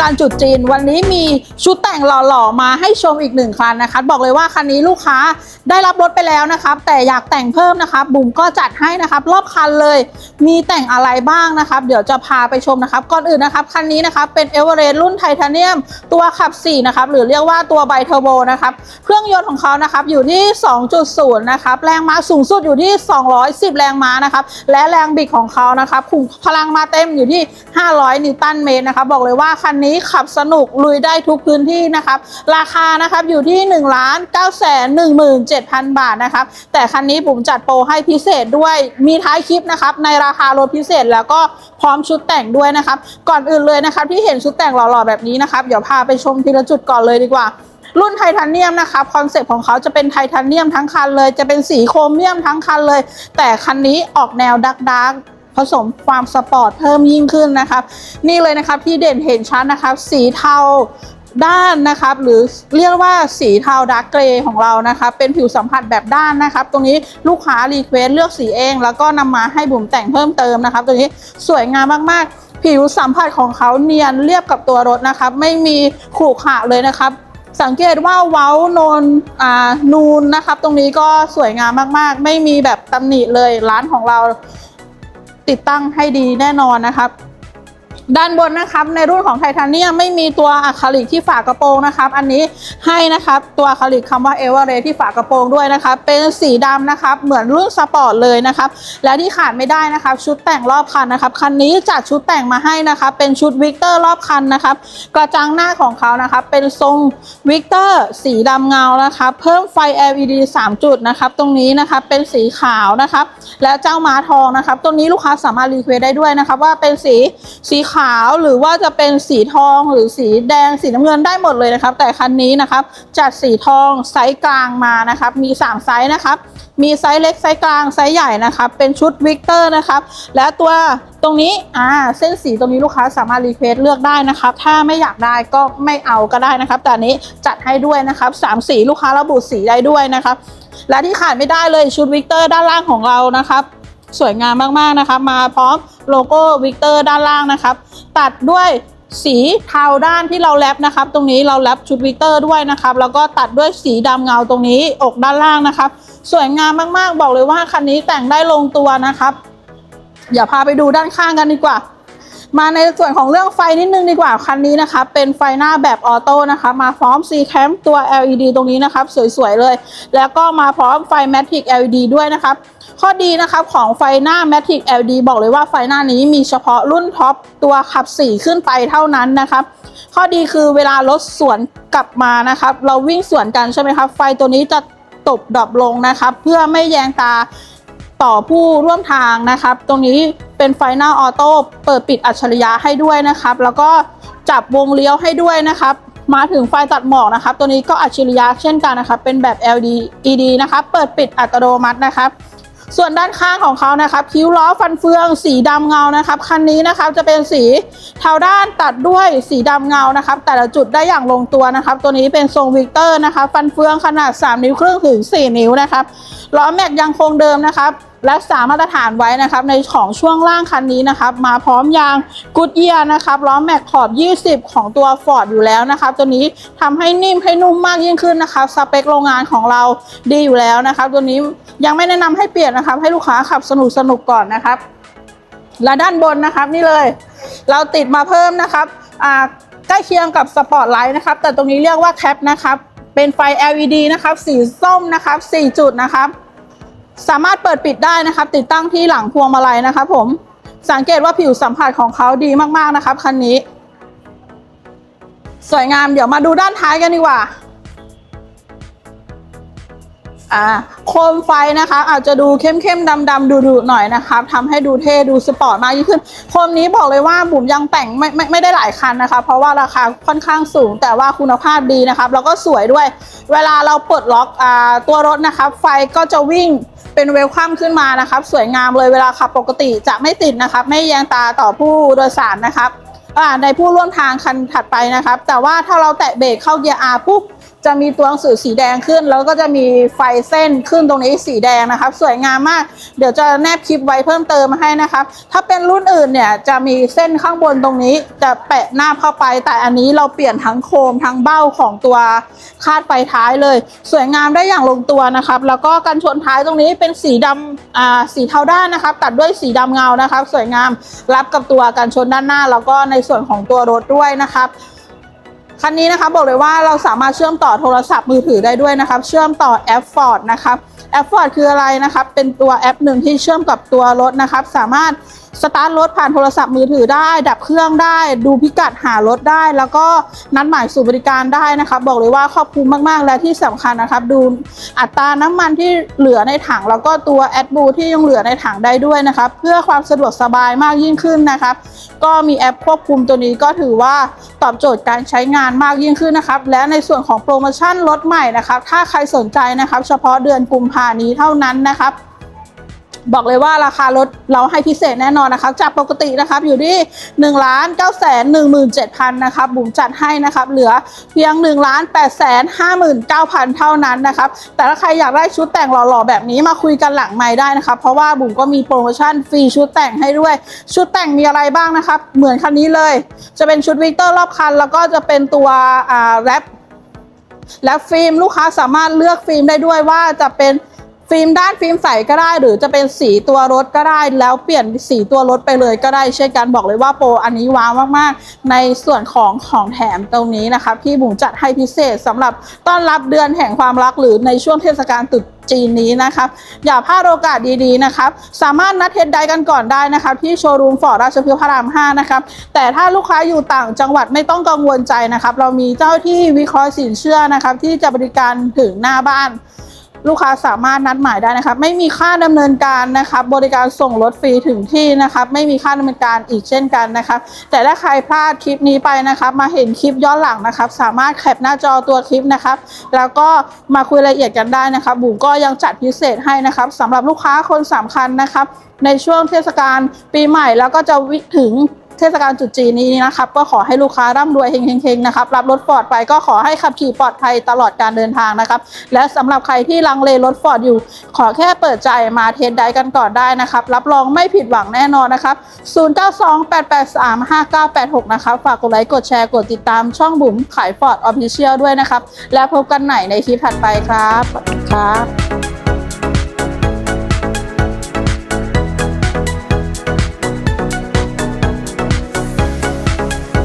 กาลจุดจีน วันนี้มีชุดแต่งหล่อๆมาให้ชมอีกหนึ่งคันนะคะบอกเลยว่าคันนี้ลูกค้าได้รับรถไปแล้วนะครับแต่อยากแต่งเพิ่มนะครับบุ๋มก็จัดให้นะครับรอบคันเลย มีแต่งอะไรบ้างนะครับ เดี๋ยวจะพาไปชมนะครับ ก่อนอื่นนะครับคันนี้นะครับเป็นเอเวอเรสต์รุ่นไทเทเนียม ตัวขับ4นะครับหรือเรียกว่าตัวไบเทอร์โบนะครับเครื่องยนต์ของเขานะครับอยู่ที่ 2.0 นะครับแรงม้าสูงสุดอยู่ที่ 210 แรงม้านะครับและแรงบิดของเขานะครับคุมพลังมาเต็มอยู่ที่ 500 นิวตันเมตรนะครับบอกเลยว่าคันนี้ขับสนุกลุยได้ทุกพื้นที่นะครับ ราคานะครับอยู่ที่1 9 1 7 0 0 0บาทนะครับ แต่คันนี้ผมจัดโปรให้พิเศษด้วยมีท้ายคลิปนะครับ ในราคารถพิเศษแล้วก็พร้อมชุดแต่งด้วยนะครับ ก่อนอื่นเลยนะครับ ที่เห็นชุดแต่งหล่อๆแบบนี้นะครับ เดี๋ยวพาไปชมทีละจุดก่อนเลยดีกว่ารุ่นไทเทเนียมนะครับคอนเซ็ปต์ของเขาจะเป็นไทเทเนียมทั้งคันเลย จะเป็นสีโครเมียมทั้งคันเลย แต่คันนี้ออกแนวดักดัก ผสมความสปอร์ตเพิ่มยิ่งขึ้นนะครับ นี่เลยนะครับที่เด่นเห็นชัดนะครับ สีเทาด้านนะครับ หรือเรียกว่าสีเทาดาร์กเกรย์ของเรานะครับ เป็นผิวสัมผัสแบบด้านนะครับ ตรงนี้ลูกค้ารีเควสเลือกสีเอง แล้วก็นำมาให้บุ๋มแต่งเพิ่มเติมนะครับ ตัวนี้สวยงามมากๆ ผิวสัมผัสของเขาเนียนเรียบกับตัวรถนะครับ ไม่มีขรุขระเลยนะครับสังเกตว่าเว้าโนนอ่านูนนะครับ ตรงนี้ก็สวยงามมากๆ ไม่มีแบบตำหนิเลยร้านของเรา ติดตั้งให้ดีแน่นอนนะครับ ด้านบนนะครับในรุ่นของไทเทเนียมไม่มีตัวอะคริลิกที่ฝากระโปรงนะครับ อันนี้ให้นะครับตัวอะคริลิกคำว่าเอเวอเรที่ฝากระโปรงด้วยนะครับเป็นสีดำนะครับเหมือนรุ่นสปอร์ตเลยนะครับและที่ขาดไม่ได้นะครับ ชุดแต่งรอบคันนะครับคันนี้จัดชุดแต่งมาให้นะครับเป็นชุดวิกเตอร์รอบคันนะครับกระจังหน้าของเขานะครับเป็นทรงวิกเตอร์สีดำเงานะครับเพิ่มไฟ LED 3 จุดนะครับตรงนี้นะครับเป็นสีขาวนะครับและเจ้าม้าทองนะครับตรงนี้ลูกค้าสามารถรีเควสได้ด้วยนะครับว่าเป็นสีสีขาวขาวหรือว่าจะเป็นสีทองหรือสีแดงสีน้ำเงินได้หมดเลยนะครับ แต่คันนี้นะครับจัดสีทองไซส์กลางมานะครับ มี 3 ไซส์นะครับ มีไซส์เล็กไซส์กลางไซส์ใหญ่นะครับ เป็นชุดวิกเตอร์นะครับ และตัวตรงนี้อ่าเส้นสีตรงนี้ลูกค้าสามารถรีเควสเลือกได้นะครับ ถ้าไม่อยากได้ก็ไม่เอาก็ได้นะครับ แต่นนี้จัดให้ด้วยนะครับสามสีลูกค้าระบุสีได้ด้วยนะครับ และที่ขาดไม่ได้เลยชุดวิกเตอร์ด้านล่างของเรานะครับ สวยงามมากๆนะครับมาพร้อมโลโก้วิกเตอร์ด้านล่างนะครับ ตัดด้วยสีเทาด้านที่เราแรปนะครับ ตรงนี้เราแรปชุดวิกเตอร์ด้วยนะครับ แล้วก็ตัดด้วยสีดำเงาตรงนี้อกด้านล่างนะครับ สวยงามมากๆ บอกเลยว่าคันนี้แต่งได้ลงตัวนะครับ อย่าพาไปดูด้านข้างกันดีกว่า มาในส่วนของเรื่องไฟนิดนึงดีกว่าคันนี้นะคะเป็นไฟหน้าแบบออโต้นะคะมาพร้อม C cam ตัว LED ตรงนี้นะครับสวยๆเลย แล้วก็มาพร้อมไฟ Matic LED ด้วยนะครับข้อดีนะครับของไฟหน้า Matic LED บอกเลยว่าไฟหน้านี้มีเฉพาะรุ่นท็อปตัวขับ 4 ขึ้นไปเท่านั้นนะครับข้อดีคือเวลารถสวนกลับมานะครับ เราวิ่งสวนกันใช่ไหมครับไฟตัวนี้จะตบดรอปลงนะครับ เพื่อไม่แยงตาต่อผู้ร่วมทางนะครับ ตรงนี้ เป็นไฟหน้าออโต้เปิดปิดอัจฉริยะให้ด้วยนะครับ แล้วก็จับวงเลี้ยวให้ด้วยนะครับ มาถึงไฟตัดหมอกนะครับ ตัวนี้ก็อัจฉริยะเช่นกันนะครับ เป็นแบบ LED นะครับ เปิดปิดอัตโนมัตินะครับ ส่วนด้านข้างของเขานะครับ คิ้วล้อฟันเฟือง สีดำเงานะครับ คันนี้นะครับจะเป็นสีเทาด้านตัดด้วยสีดำเงานะครับ แต่ละจุดได้อย่างลงตัวนะครับ ตัวนี้เป็นทรงวิกเตอร์นะคะฟันเฟืองขนาด 3 นิ้วครึ่งถึง 4 นิ้วนะครับ ล้อแม็กยังคงเดิมนะครับ รักษามาตรฐานไว้นะครับในของช่วงล่างคันนี้นะครับ มาพร้อมยางกุดเยียนะครับล้อแม็กขอบ 20 ของตัว Ford อยู่แล้วนะครับ ตัวนี้ทำให้นิ่มให้นุ่มมากยิ่งขึ้นนะครับสเปคโรงงานของเราดีอยู่แล้วนะครับ ตัวนี้ยังไม่แนะนำให้เปลี่ยนนะครับ ให้ลูกค้าขับสนุกสนุกๆก่อนนะครับและด้านบนนะครับนี่เลย เราติดมาเพิ่มนะครับใกล้เคียงกับสปอตไลท์นะครับ แต่ตรงนี้เรียกว่าแคปนะครับเป็นไฟ LED นะครับ สีส้มนะครับ 4 จุดนะครับ สามารถเปิดปิดได้นะครับ ติดตั้งที่หลังพวงมาลัยนะครับผมสังเกตว่าผิวสัมผัสของเขาดีมากๆนะครับคันนี้ สวยงามเดี๋ยวมาดูด้านท้ายกันดีกว่า อ่าโคมไฟนะคะ อาจจะดูเข้มๆดำๆดุๆหน่อยนะครับทำให้ดูเท่ดูสปอร์ตมากยิ่งขึ้น โคมนี้บอกเลยว่าบุ๋มยังแต่งไม่ไม่ไม่ได้หลายคันนะคะ เพราะว่าราคาค่อนข้างสูง แต่ว่าคุณภาพดีนะครับแล้วก็สวยด้วย เวลาเราปลดล็อกอ่าตัวรถนะครับ ไฟก็จะวิ่งเป็นเวลคัมขึ้นมานะครับ สวยงามเลยเวลาขับปกติจะไม่ติดนะครับ ไม่แยงตาต่อผู้โดยสารนะครับในผู้ร่วมทางคันถัดไปนะครับ แต่ว่าถ้าเราแตะเบรกเข้าเกียร์ R ปุ๊บ จะมีตัวหนังสือสีแดงขึ้น แล้วก็จะมีไฟเส้นขึ้นตรงนี้สีแดงนะครับ สวยงามมาก เดี๋ยวจะแนบคลิปไว้เพิ่มเติมมาให้นะครับ ถ้าเป็นรุ่นอื่นเนี่ยจะมีเส้นข้างบนตรงนี้ จะแปะหน้าเข้าไป แต่อันนี้เราเปลี่ยนทั้งโคมทั้งเบ้าของตัวคาดไฟท้ายเลย สวยงามได้อย่างลงตัวนะครับ แล้วก็กันชนท้ายตรงนี้เป็นสีดำอ่าสีเทาด้านนะครับ ตัดด้วยสีดำเงานะครับ สวยงามรับกับตัวกันชนด้านหน้า แล้วก็ในส่วนของตัวรถด้วยนะครับ คันนี้นะคะบอกเลยว่าเราสามารถเชื่อมต่อโทรศัพท์มือถือได้ด้วยนะครับ เชื่อมต่อแอปฟอร์ดนะครับแอปฟอร์ดคืออะไรนะครับ เป็นตัวแอปหนึ่งที่เชื่อมกับตัวรถนะครับ สามารถ สตาร์ทรถผ่านโทรศัพท์มือถือได้ ดับเครื่องได้ ดูพิกัดหารถได้ แล้วก็นัดหมายสู่บริการได้นะครับ บอกเลยว่าครอบคลุมมาก ๆ และที่สำคัญนะครับ ดูอัตราน้ำมันที่เหลือในถัง แล้วก็ตัวแอดบูที่ยังเหลือในถังได้ด้วยนะครับ เพื่อความสะดวกสบายมากยิ่งขึ้นนะครับ ก็มีแอปควบคุมตัวนี้ก็ถือว่าตอบโจทย์การใช้งานมากยิ่งขึ้นนะครับ และในส่วนของโปรโมชั่นลดใหม่นะครับ ถ้าใครสนใจนะครับ เฉพาะเดือนกุมภานี้เท่านั้นนะครับ บอกเลยว่าราคารถเราให้พิเศษแน่นอนนะครับ จากปกตินะครับอยู่ที่1นึ่งล้านเก้าแสนหนึ่งหมื่นเจ็ดพันนะครับบุ๋มจัดให้นะครับเหลือเพียง1นึ่งล้านแปดแสนห้าหมื่นเก้าพันเท่านั้นนะครับแต่ถ้าใครอยากได้ชุดแต่งหล่อๆแบบนี้มาคุยกันหลังไม้ได้นะครับ เพราะว่าบุ๋มก็มีโปรโมชั่นฟรีชุดแต่งให้ด้วย ชุดแต่งมีอะไรบ้างนะครับ เหมือนคันนี้เลย จะเป็นชุดวิกเตอร์รอบคัน แล้วก็จะเป็นตัวอ่าแรปและฟิล์มลูกค้าสามารถเลือกฟิล์มได้ด้วยว่าจะเป็น ฟิล์มด้านฟิล์มใสก็ได้ หรือจะเป็นสีตัวรถก็ได้ แล้วเปลี่ยนสีตัวรถไปเลยก็ได้เช่นกันบอกเลยว่าโปรอันนี้ว้าวมากๆ ในส่วนของของแถมตรงนี้นะคะ พี่บุ๋มจัดให้พิเศษสำหรับต้อนรับเดือนแห่งความรักหรือในช่วงเทศกาลตรุษจีนนี้นะครับอย่าพลาดโอกาสดีๆนะครับสามารถนัดเทสได้กันก่อนได้นะครับที่โชว์รูมฟอร์ดราชพฤกษ์พระราม 5 นะครับแต่ถ้าลูกค้าอยู่ต่างจังหวัดไม่ต้องกังวลใจนะครับ เรามีเจ้าที่วิเคราะห์สินเชื่อนะครับที่จะบริการถึงหน้าบ้าน ลูกค้าสามารถนัดหมายได้นะครับไม่มีค่าดำเนินการนะครับบริการส่งรถฟรีถึงที่นะครับไม่มีค่าดำเนินการอีกเช่นกันนะครับแต่ถ้าใครพลาดคลิปนี้ไปนะครับมาเห็นคลิปย้อนหลังนะครับสามารถแคปหน้าจอตัวคลิปนะครับแล้วก็มาคุยรายละเอียดกันได้นะครับบุ๋มก็ยังจัดพิเศษให้นะครับสำหรับลูกค้าคนสำคัญนะครับในช่วงเทศกาลปีใหม่แล้วก็จะวิถึง เทศกาลตรุษจีนนี้นะครับก็ขอให้ลูกค้าร่ำรวยเฮงๆๆนะครับรับรถฟอร์ดไปก็ขอให้ขับขี่ปลอดภัยตลอดการเดินทางนะครับ และสำหรับใครที่ลังเลรถฟอร์ดอยู่ ขอแค่เปิดใจมาเทสไดกันก่อนได้นะครับ รับรองไม่ผิดหวังแน่นอนนะครับ 0928835986 นะครับ ฝากกดไลค์กดแชร์กดติดตามช่องบุ๋มขายฟอร์ดออฟฟิเชียลด้วยนะครับ และพบกันใหม่ในคลิปถัดไปครับครับ